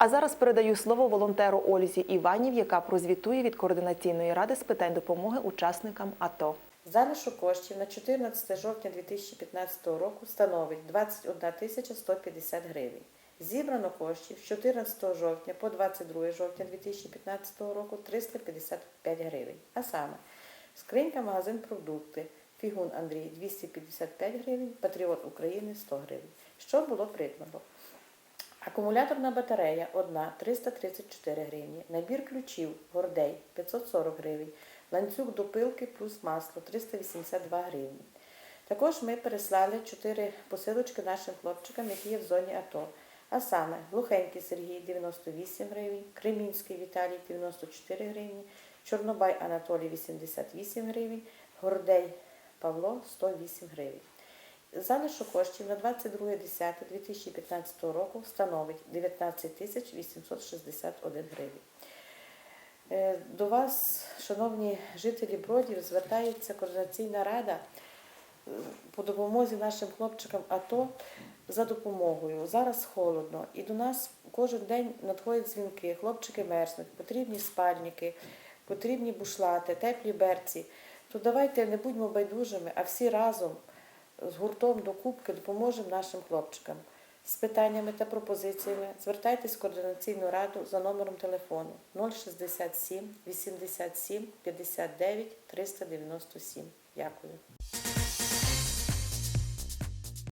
А зараз передаю слово волонтеру Ользі Іванів, яка прозвітує від координаційної ради з питань допомоги учасникам АТО. Залишок коштів на 14 жовтня 2015 року становить 21 тисяча 150 гривень. Зібрано коштів з 14 жовтня по 22 жовтня 2015 року 355 гривень. А саме скринька магазин продукти, Фігун Андрій 255 гривень, Патріот України 100 гривень. Що було придбано? Акумуляторна батарея одна 334 гривні, набір ключів Гордей 540 гривень, ланцюг до пилки плюс масло 382 гривні. Також ми переслали 4 посилочки нашим хлопчикам, які є в зоні АТО. А саме Глухенький Сергій 98 гривень, Кремінський Віталій 94 гривні, Чорнобай Анатолій 88 гривень, Гордей Павло 108 гривень. Залишок коштів на 22.10.2015 року становить 19 тисяч 861 гривень. Е, До вас, шановні жителі Бродів, звертається координаційна рада е, по допомозі нашим хлопчикам АТО за допомогою. Зараз холодно, і до нас кожен день надходять дзвінки, хлопчики мерзнуть, потрібні спальники, потрібні бушлати, теплі берці. То давайте не будьмо байдужими, а всі разом з гуртом до кубки допоможемо нашим хлопчикам. З питаннями та пропозиціями звертайтесь в координаційну раду за номером телефону 067 87 59 397. Дякую.